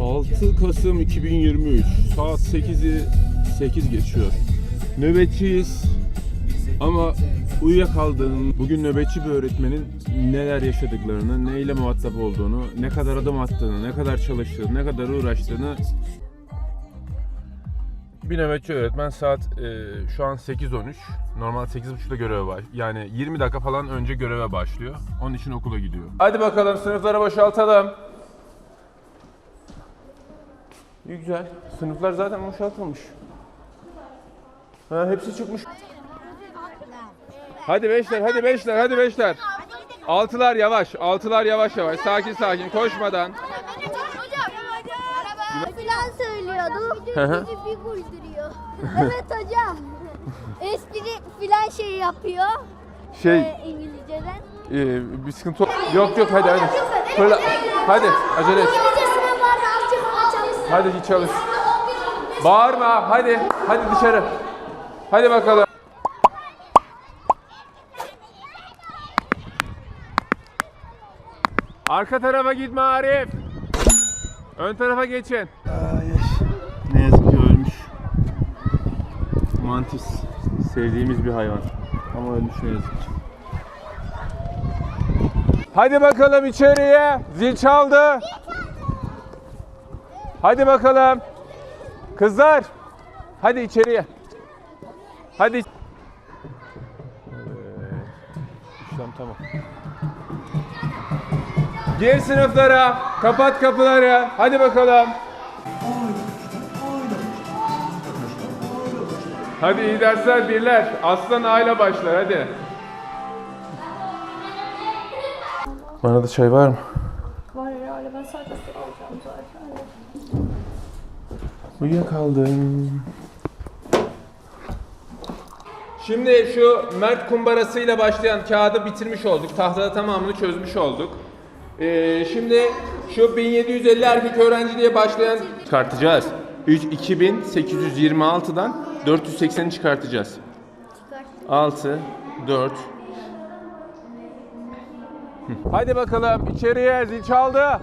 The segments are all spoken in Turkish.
6 Kasım 2023 saat 8'i 8 geçiyor. Nöbetçiyiz ama uyuyakaldığım bugün nöbetçi bir öğretmenin neler yaşadıklarını, neyle muhatap olduğunu, ne kadar adım attığını, ne kadar çalıştığını, ne kadar uğraştığını bir nöbetçi öğretmen saat e, şu an 8.13. Normal 8.30'da göreve baş. Yani 20 dakika falan önce göreve başlıyor. Onun için okula gidiyor. Hadi bakalım sınıfları boşaltalım. İyi güzel. Sınıflar zaten boşaltılmış. Ha, hepsi çıkmış. Hadi beşler, hadi beşler, hadi beşler. Altılar yavaş, altılar yavaş yavaş. Sakin sakin, koşmadan. Filan söylüyordu. Bizi bir güldürüyor. evet hocam. Espri filan şey yapıyor. Şey, Ee, İngilizceden. e, bir sıkıntı yok yok hadi hadi. Fırla. Hadi acele et. Hadi çalış. Bağırma hadi. Hadi dışarı. Hadi bakalım. Arka tarafa gitme Arif. Ön tarafa geçin. Ne yazık ki ölmüş. Mantis. Sevdiğimiz bir hayvan. Ama ölmüş ne yazık ki. Hadi bakalım içeriye. Zil çaldı. Hadi bakalım. Kızlar. Hadi içeriye. Hadi. Evet. Tamam. Gir sınıflara. Kapat kapıları. Hadi bakalım. Hadi iyi dersler birler. Aslan aile başlar hadi. Bana da çay var mı? Var herhalde ben sadece Uyuyakaldım. Şimdi şu Mert kumbarasıyla başlayan kağıdı bitirmiş olduk. Tahtada tamamını çözmüş olduk. Ee, şimdi şu 1750 erkek öğrenci diye başlayan çıkartacağız. 3 2826'dan 480'i çıkartacağız. 6 4 Hadi bakalım içeriye zil çaldı.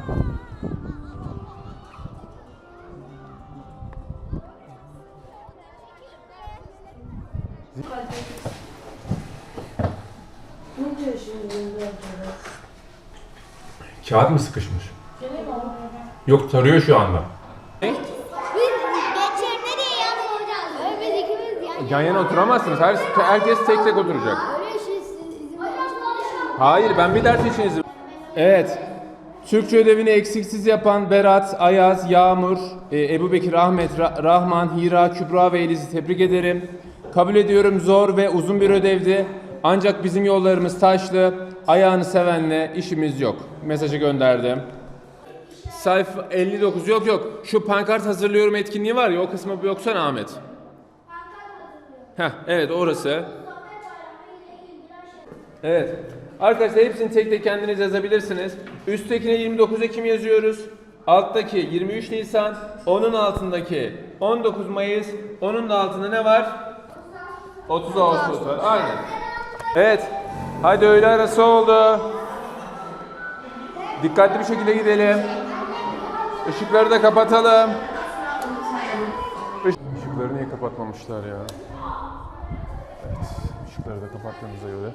Kağıt mı sıkışmış? Yok tarıyor şu anda. Yan yana oturamazsınız. Her, herkes tek tek oturacak. Hayır ben bir ders için izin... Evet. Türkçe ödevini eksiksiz yapan Berat, Ayaz, Yağmur, e, Ebu Bekir, Ahmet, Ra- Rahman, Hira, Kübra ve Eliz'i tebrik ederim. Kabul ediyorum zor ve uzun bir ödevdi. Ancak bizim yollarımız taşlı. Ayağını sevenle işimiz yok. Mesajı gönderdim. Sayfa 59 yok yok. Şu pankart hazırlıyorum etkinliği var ya o kısmı yoksana Ahmet. Heh, evet orası. Evet. Arkadaşlar hepsini tek tek kendiniz yazabilirsiniz. Üsttekine 29 Ekim yazıyoruz. Alttaki 23 Nisan, onun altındaki 19 Mayıs, onun da altında ne var? 30 Ağustos var. Aynen. Evet. Hadi öğle arası oldu. Dikkatli bir şekilde gidelim. Işıkları da kapatalım. Iş- Işıkları niye kapatmamışlar ya? Evet. Işıkları da kapattığımıza göre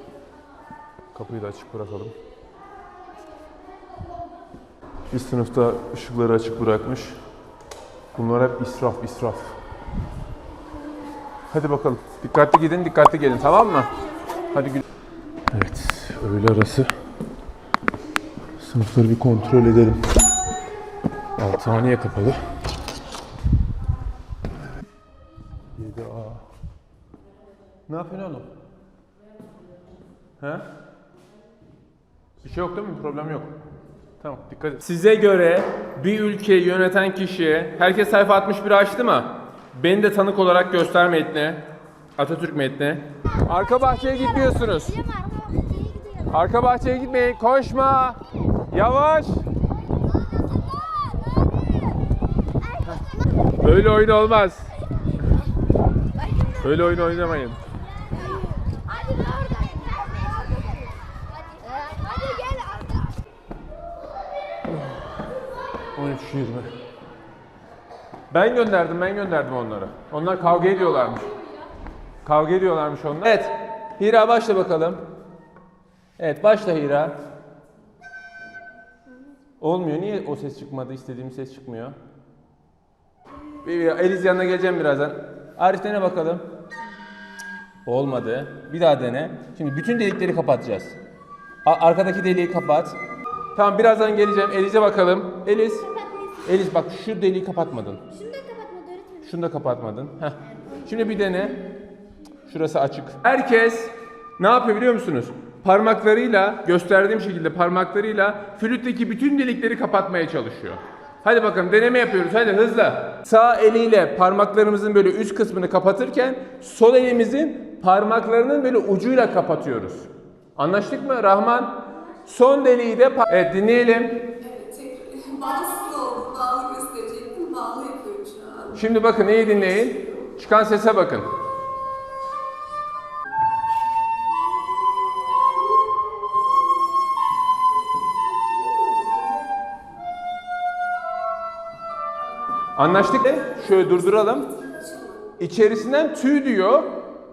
kapıyı da açık bırakalım. Bir sınıfta ışıkları açık bırakmış. Bunlar hep israf, israf. Hadi bakalım. Dikkatli gidin, dikkatli gelin tamam mı? Hadi gül. Evet, öğle arası. Sınıfları bir kontrol edelim. Altıhaniye kapalı. 7A. Ne yapıyorsun oğlum? He? Bir şey yok değil mi? Problem yok. Tamam dikkat et. Size göre bir ülkeyi yöneten kişi, herkes sayfa 61 açtı mı? Beni de tanık olarak göster metni. Atatürk metni. Arka bahçeye gitmiyorsunuz. Arka bahçeye gitmeyin. Koşma. Yavaş. Öyle oyun olmaz. Öyle oyun oynamayın. Hadi gel. 13.20 Ben gönderdim, ben gönderdim onları. Onlar kavga ediyorlarmış. Kavga ediyorlarmış onlar. Evet. Hira başla bakalım. Evet, başla Hira. Olmuyor. Niye o ses çıkmadı? İstediğim ses çıkmıyor. Eliz yanına geleceğim birazdan. Arif dene bakalım. Olmadı. Bir daha dene. Şimdi bütün delikleri kapatacağız. A- arkadaki deliği kapat. Tamam birazdan geleceğim. Eliz'e bakalım. Eliz. Eliz bak şu deliği kapatmadın. Şunu da kapatmadın. Heh. Şimdi bir dene. Şurası açık. Herkes ne yapıyor biliyor musunuz? Parmaklarıyla, gösterdiğim şekilde parmaklarıyla flütteki bütün delikleri kapatmaya çalışıyor. Hadi bakalım deneme yapıyoruz. Hadi hızla. Sağ eliyle parmaklarımızın böyle üst kısmını kapatırken sol elimizin parmaklarının böyle ucuyla kapatıyoruz. Anlaştık mı Rahman? Son deliği de Evet dinleyelim. Evet, tekrar bağımsız oldum. Bağlı gösterecektim. Bağlı. Şimdi bakın iyi dinleyin. Çıkan sese bakın. Anlaştık. Şöyle durduralım. İçerisinden tüy diyor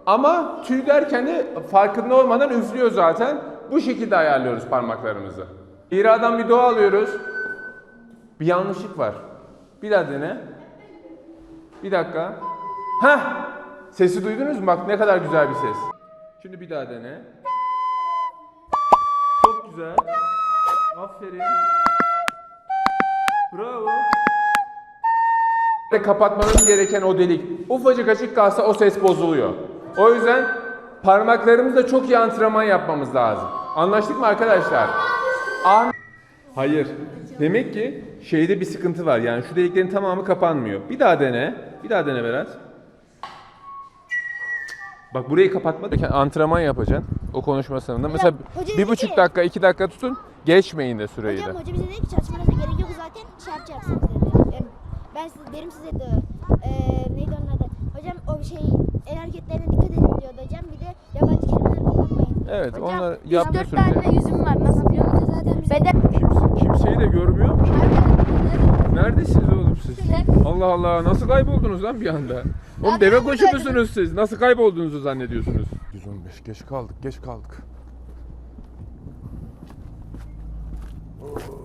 ama tüy derken de farkında olmadan üflüyor zaten. Bu şekilde ayarlıyoruz parmaklarımızı. İra'dan bir doğa alıyoruz. Bir yanlışlık var. Bir daha dene. Bir dakika. Heh! Sesi duydunuz mu? Bak ne kadar güzel bir ses. Şimdi bir daha dene. Çok güzel. Aferin. Bravo. Ve kapatmanız gereken o delik. Ufacık açık kalsa o ses bozuluyor. O yüzden parmaklarımızla çok iyi antrenman yapmamız lazım. Anlaştık mı arkadaşlar? An Hayır. Demek ki şeyde bir sıkıntı var. Yani şu deliklerin tamamı kapanmıyor. Bir daha dene. Bir daha dene Berat. Bak burayı kapatma da antrenman yapacaksın. O konuşma sırasında. Mesela hoca bir buçuk ki- dakika, iki dakika tutun. Geçmeyin de süreyi de. Hocam hoca bize dedi ki çalışmanıza gerek yok zaten şey yapacaksınız dedi. Yani ben size derim size de eee neydi onun adı? Hocam o şey el hareketlerine dikkat edin diyordu hocam. Bir de yabancı kelimeler. Evet, Hocam, biz yapma dört sürece. tane yüzüm var. Nasıl biliyor musun? Zaten bize de Kimse, kimseyi de görmüyorum ki. Neredesiniz oğlum siz? Allah Allah nasıl kayboldunuz lan bir anda? Oğlum deve koşu musunuz siz? Nasıl kaybolduğunuzu zannediyorsunuz? 115 geç kaldık geç kaldık. Hadi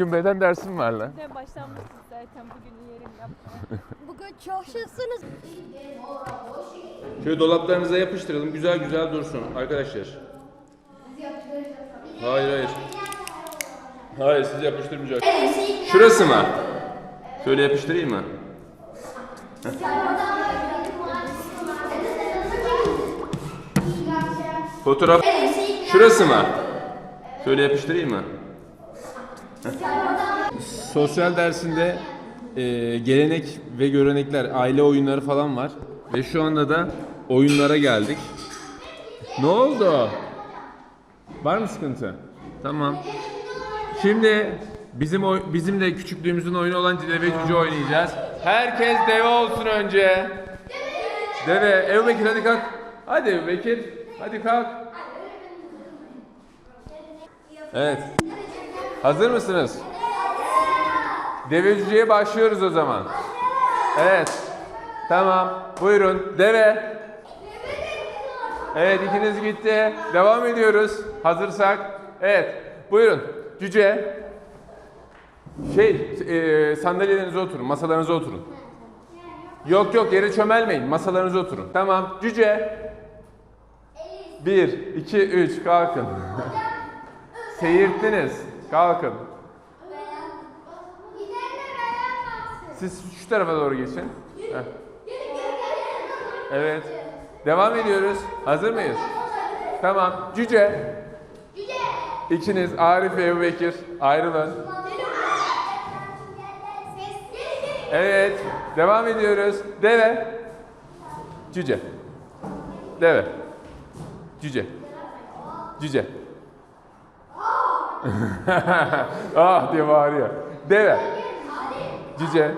Bugün beden dersim var lan. Ne başlanmışsın zaten bugün yerim yapma. bugün çok. Şöyle dolaplarınıza yapıştıralım. Güzel güzel dursun arkadaşlar. Hayır hayır. Hayır siz yapıştırmayacaksınız. Şurası mı? Şöyle yapıştırayım mı? Fotoğraf şurası mı? Şöyle yapıştırayım mı? Sosyal dersinde e, gelenek ve görenekler, aile oyunları falan var. Ve şu anda da oyunlara geldik. Ne oldu? Var mı sıkıntı? Tamam. Şimdi bizim oy- bizim de küçüklüğümüzün oyunu olan deve cüce oynayacağız. Herkes deve olsun önce. Deve. Ebu Bekir hadi kalk. Hadi Ebu Bekir. Hadi kalk. Evet. Hazır mısınız? Deve cüceye başlıyoruz o zaman. Evet. Tamam. Buyurun. Deve. Evet ikiniz gitti. Devam ediyoruz. Hazırsak. Evet. Buyurun. Cüce. Şey, e, sandalyelerinize oturun, masalarınıza oturun. Yok yok yere çömelmeyin, masalarınıza oturun. Tamam. Cüce. Bir, iki, üç. Kalkın. Seyirttiniz. Kalkın. Siz şu tarafa doğru geçin. Heh. Evet. Devam ediyoruz. Hazır mıyız? Tamam. Cüce. İkiniz Arif ve Ebu Bekir ayrılın. Evet. Devam ediyoruz. Deve. Cüce. Deve. Cüce. Cüce. Ah diye bağırıyor. Deve. Cüce.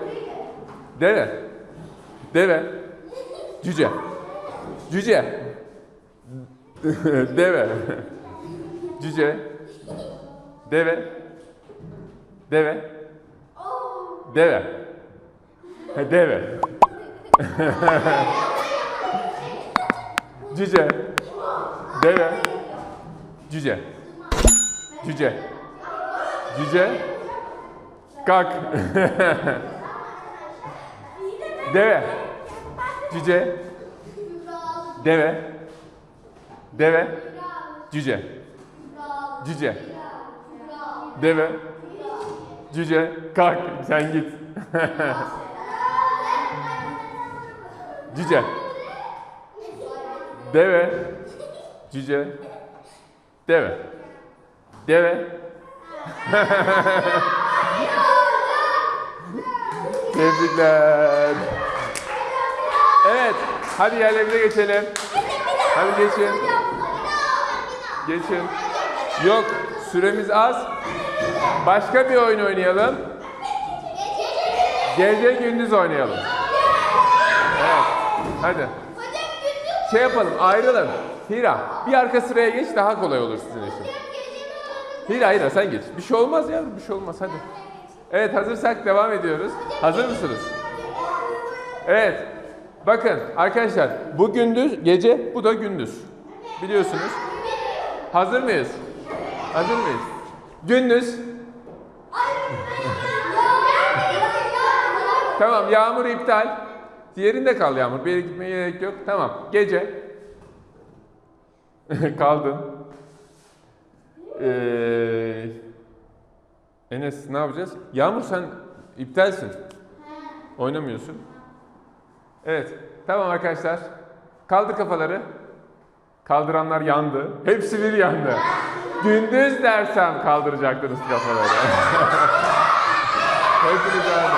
Deve. Deve. Cüce. Cüce. Deve. Cüce. Deve. Deve. Deve. Deve. Cüce. Deve. Cüce. Cüce. Cüce. Kalk. Deve. Cüce. Deve. Deve. Cüce. Cüce. Deve. Cüce. Kalk. Sen git. Cüce. Deve. Cüce. Deve. Deve. Tebrikler. Evet. Hadi yerlerimize geçelim. Hadi geçin. Geçin. Yok. Süremiz az. Başka bir oyun oynayalım. Gece gündüz oynayalım. Evet. Hadi. Şey yapalım, ayrılın. Hira, bir arka sıraya geç daha kolay olur sizin için. Hira, Hira sen geç. Bir şey olmaz ya, bir şey olmaz hadi. Evet, hazırsak devam ediyoruz. Hazır mısınız? Evet. Bakın arkadaşlar, bu gündüz, gece, bu da gündüz. Biliyorsunuz. Hazır mıyız? Hazır mıyız? Gündüz. Tamam, yağmur iptal. Diğerinde kal Yağmur. Bir yere gitmeye gerek yok. Tamam. Gece. Kaldın. Ee, Enes ne yapacağız? Yağmur sen iptalsin. Oynamıyorsun. Evet. Tamam arkadaşlar. Kaldır kafaları. Kaldıranlar yandı. Hepsi bir yandı. Gündüz dersem kaldıracaktınız kafaları. Hepiniz yandı.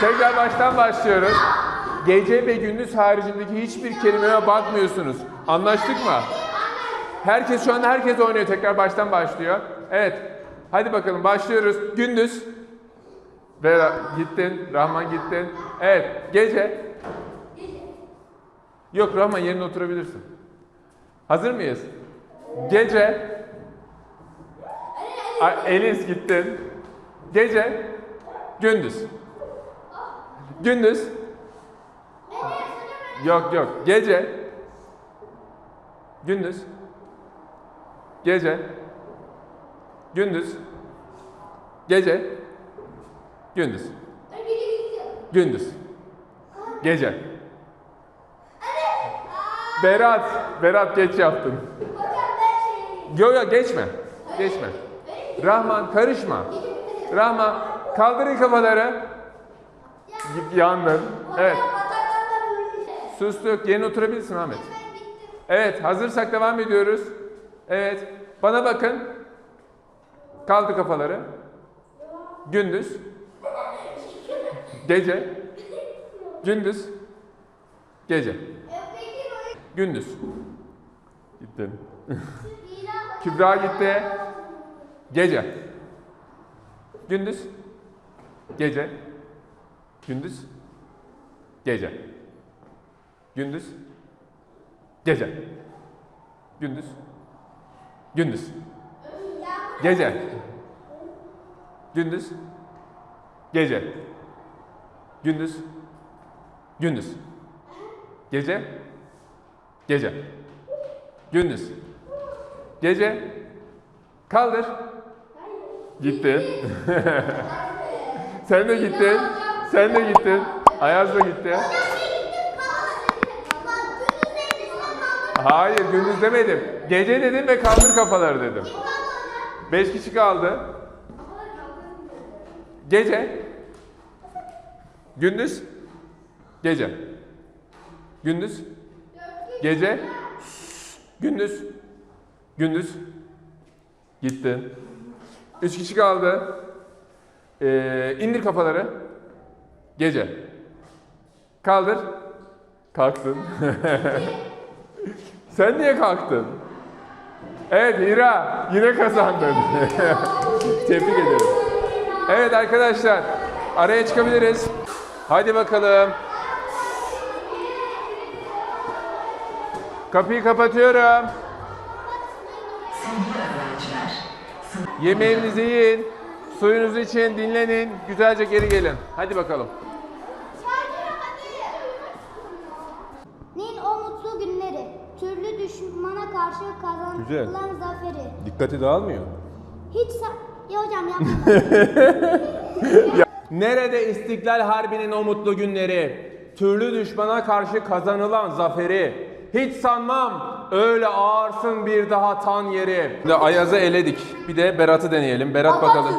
Tekrar baştan başlıyoruz. Gece ve gündüz haricindeki hiçbir kelimeye bakmıyorsunuz. Anlaştık mı? Herkes şu anda herkes oynuyor. Tekrar baştan başlıyor. Evet. Hadi bakalım başlıyoruz. Gündüz. Ve gittin. Rahman gittin. Evet. Gece. Yok Rahman yerine oturabilirsin. Hazır mıyız? Gece. Elis gittin. Gece. Gündüz. Gündüz. Yok yok. Gece. Gündüz. Gece. Gündüz. Gece. Gündüz. Gündüz. Gece. Berat. Berat geç yaptın. Yok yok geçme. Geçme. Rahman karışma. Rahman kaldırın kafaları. Yandın. Evet. Sustuk. Yerine oturabilirsin Ahmet. Evet, hazırsak devam ediyoruz. Evet, bana bakın. Kaldı kafaları. Gündüz. Gece. Gündüz. Gece. Gündüz. Gittin. Kübra gitti. Gece. Gündüz. Gece. Gündüz. Gece. Gündüz. Gece. Gündüz. Gündüz. Gece. Gündüz. Gece. Gündüz. Gündüz. Gece. Gece. Gündüz. Gece. Kaldır. Gitti. Sen de gittin. Sen de gittin. Ayaz da gitti. Hayır gündüz demedim. Gece dedim ve kaldır kafaları dedim. Beş kişi kaldı. Gece. Gündüz. Gece. Gündüz. Gece. Gündüz. Gündüz. Gitti. Üç kişi kaldı. Ee, indir kafaları. Gece. Kaldır. Kalktın. Sen niye kalktın? Evet Hira yine kazandın. Tebrik ederim. Evet arkadaşlar araya çıkabiliriz. Hadi bakalım. Kapıyı kapatıyorum. Yemeğinizi yiyin. Suyunuzu için dinlenin. Güzelce geri gelin. Hadi bakalım. Nin o mutlu günleri, türlü düşmana karşı Güzel. kazanılan zaferi. Dikkati dağılmıyor. Hiç Ya hocam yapma. Nerede İstiklal Harbi'nin o mutlu günleri? Türlü düşmana karşı kazanılan zaferi. Hiç sanmam öyle ağırsın bir daha tan yeri. Şimdi Ayaz'ı eledik. Bir de Berat'ı deneyelim. Berat bakalım.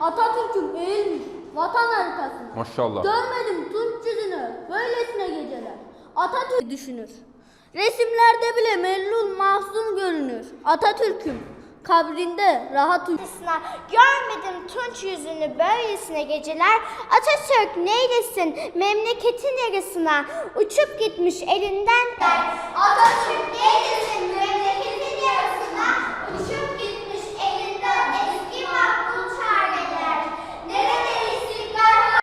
Atatürk'üm eğilmiş vatan haritası. Maşallah. Görmedim Türk yüzünü böylesine geceler. Atatürk düşünür. Resimlerde bile mellul mahzun görünür. Atatürk'üm kabrinde rahat uyur. Sına görmedim tunç yüzünü böylesine geceler. Atatürk neylesin memleketin yarısına uçup gitmiş elinden. Atatürk neylesin memleketin